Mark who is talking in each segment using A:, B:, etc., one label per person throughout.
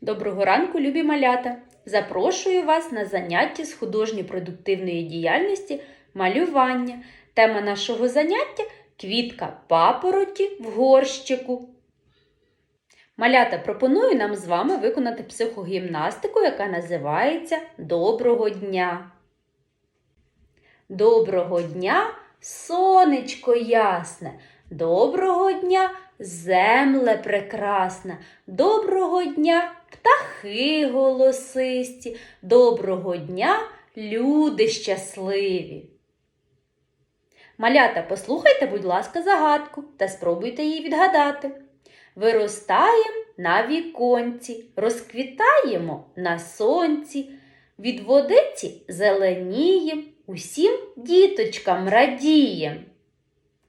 A: Доброго ранку, любі малята! Запрошую вас на заняття з художньо-продуктивної діяльності малювання. Тема нашого заняття квітка папороті в горщику. Малята пропоную нам з вами виконати психогімнастику, яка називається Доброго дня. Доброго дня, сонечко ясне. Доброго дня, земле прекрасна. Доброго дня, птахи голосисті. Доброго дня, люди щасливі. Малята, послухайте, будь ласка, загадку та спробуйте її відгадати. Виростаєм на віконці, розквітаємо на сонці, від водиці зеленієм, усім діточкам радієм.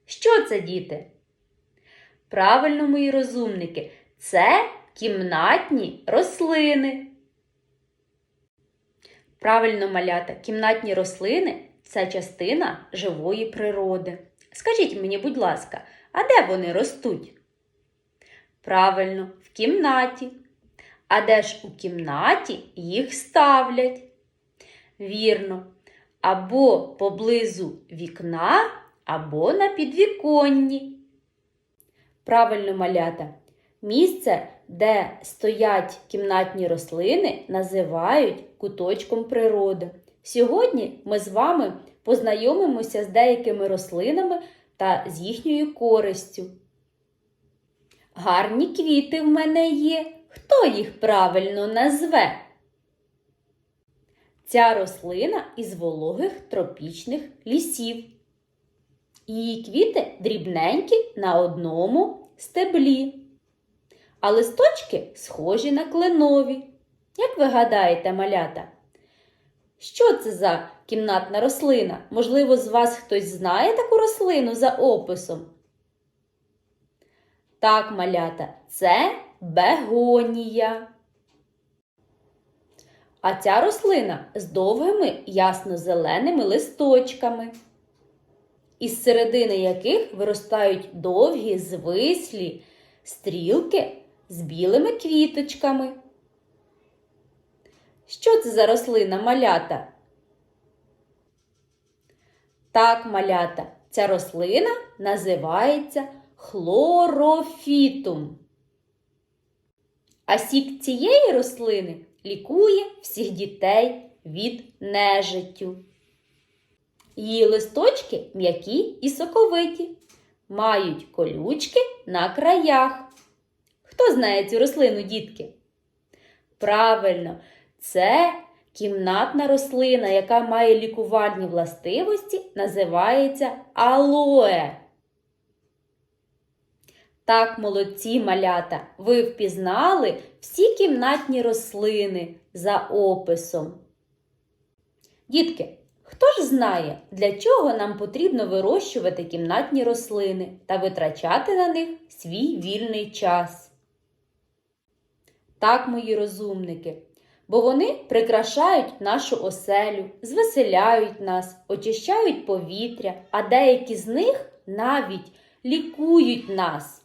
A: Що це, діти? Правильно, мої розумники, це кімнатні рослини. Правильно, малята, кімнатні рослини це частина живої природи. Скажіть мені, будь ласка, а де вони ростуть? Правильно, в кімнаті. А де ж у кімнаті їх ставлять? Вірно, або поблизу вікна, або на підвіконні. Правильно, малята. Місце, де стоять кімнатні рослини, називають куточком природи. Сьогодні ми з вами познайомимося з деякими рослинами та з їхньою користю. Гарні квіти в мене є. Хто їх правильно назве? Ця рослина із вологих тропічних лісів. Її квіти дрібненькі на одному стеблі, а листочки схожі на кленові. Як ви гадаєте, малята? Що це за кімнатна рослина? Можливо, з вас хтось знає таку рослину за описом? Так, малята, це бегонія. А ця рослина з довгими ясно-зеленими листочками, із середини яких виростають довгі, звислі стрілки з білими квіточками. Що це за рослина малята? Так, малята, ця рослина називається хлорофітум. А сік цієї рослини лікує всіх дітей від нежиттю. Її листочки м'які і соковиті, мають колючки на краях. Хто знає цю рослину, дітки? Правильно, це кімнатна рослина, яка має лікувальні властивості, називається алоe. Так, молодці малята, ви впізнали всі кімнатні рослини за описом. Дітки, хто ж знає, для чого нам потрібно вирощувати кімнатні рослини та витрачати на них свій вільний час? Так, мої розумники, бо вони прикрашають нашу оселю, звеселяють нас, очищають повітря, а деякі з них навіть лікують нас.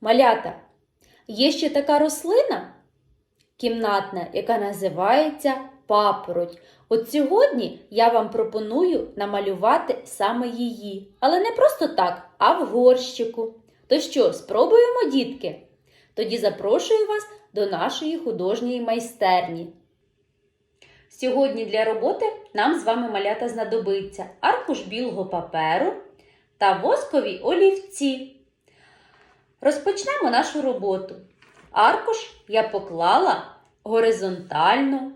A: Малята, є ще така рослина кімнатна, яка називається папороть. От сьогодні я вам пропоную намалювати саме її. Але не просто так, а в горщику. То що, спробуємо, дітки? Тоді запрошую вас до нашої художньої майстерні. Сьогодні для роботи нам з вами малята знадобиться аркуш білого паперу та воскові олівці. Розпочнемо нашу роботу. Аркуш я поклала горизонтально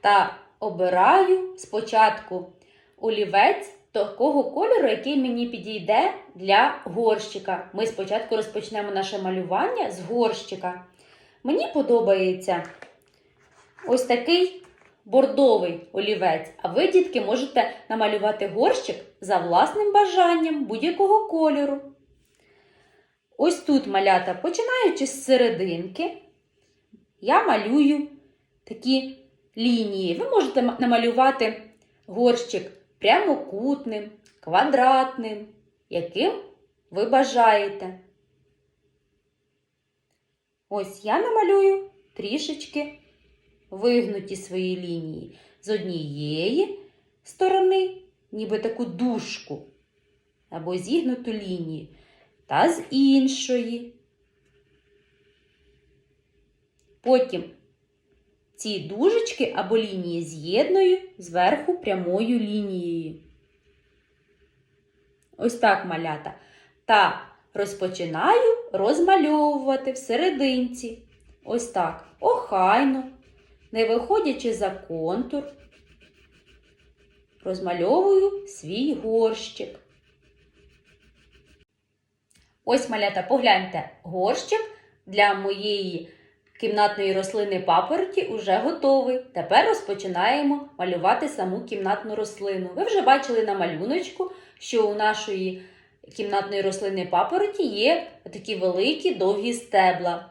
A: та обираю спочатку олівець такого кольору, який мені підійде для горщика. Ми спочатку розпочнемо наше малювання з горщика. Мені подобається ось такий бордовий олівець. А ви, дітки, можете намалювати горщик за власним бажанням будь-якого кольору. Ось тут малята, починаючи з серединки, я малюю такі лінії. Ви можете намалювати горщик прямокутним, квадратним, яким ви бажаєте. Ось я намалюю трішечки вигнуті свої лінії. З однієї сторони, ніби таку дужку або зігнуту лінію, та з іншої. Потім ці дужечки або лінії з'єдную зверху прямою лінією. Ось так малята. Та розпочинаю розмальовувати всерединці. Ось так. Охайно, не виходячи за контур, розмальовую свій горщик. Ось, малята, погляньте, горщик для моєї кімнатної рослини папороті уже готовий. Тепер розпочинаємо малювати саму кімнатну рослину. Ви вже бачили на малюночку, що у нашої кімнатної рослини папороті є такі великі довгі стебла.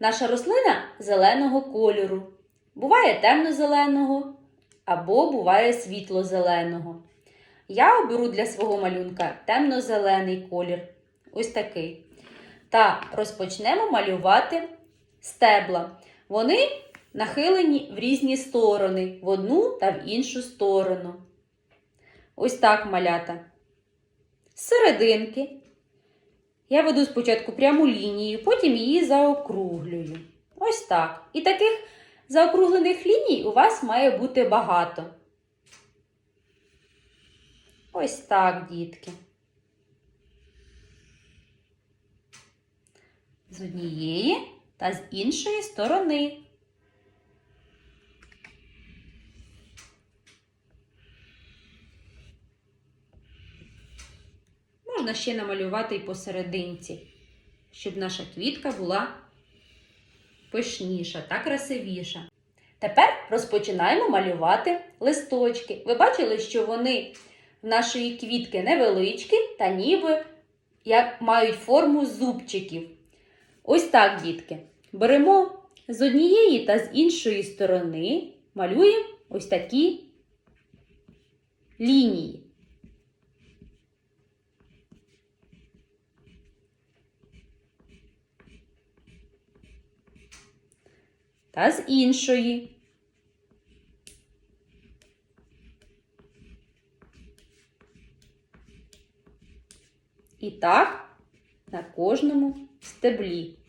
A: Наша рослина зеленого кольору. Буває темно-зеленого або буває світло-зеленого. Я оберу для свого малюнка темно-зелений колір. Ось такий. Та розпочнемо малювати стебла. Вони нахилені в різні сторони, в одну та в іншу сторону. Ось так малята. З серединки. Я веду спочатку пряму лінію, потім її заокруглюю. Ось так. І таких заокруглених ліній у вас має бути багато. Ось так, дітки. З однієї та з іншої сторони. Можна ще намалювати і посерединці, щоб наша квітка була пишніша та красивіша. Тепер розпочинаємо малювати листочки. Ви бачили, що вони в нашої квітки невеличкі та ніби як мають форму зубчиків. Ось так, дітки. Беремо з однієї та з іншої сторони, малюємо ось такі лінії. Та з іншої. І так на кожному стеблі.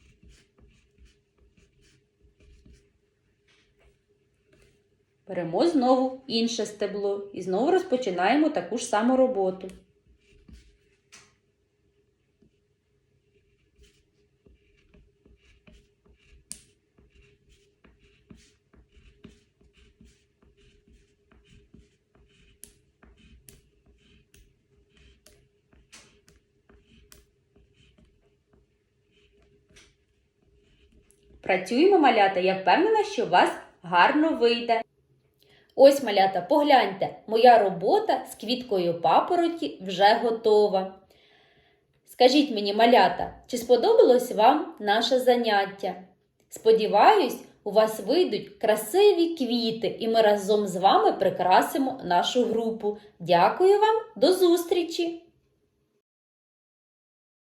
A: Беремо знову інше стебло і знову розпочинаємо таку ж саму роботу. Працюємо, малята, я впевнена, що у вас гарно вийде. Ось, малята, погляньте, моя робота з квіткою папороті вже готова. Скажіть мені, малята, чи сподобалось вам наше заняття? Сподіваюсь, у вас вийдуть красиві квіти, і ми разом з вами прикрасимо нашу групу. Дякую вам, до зустрічі!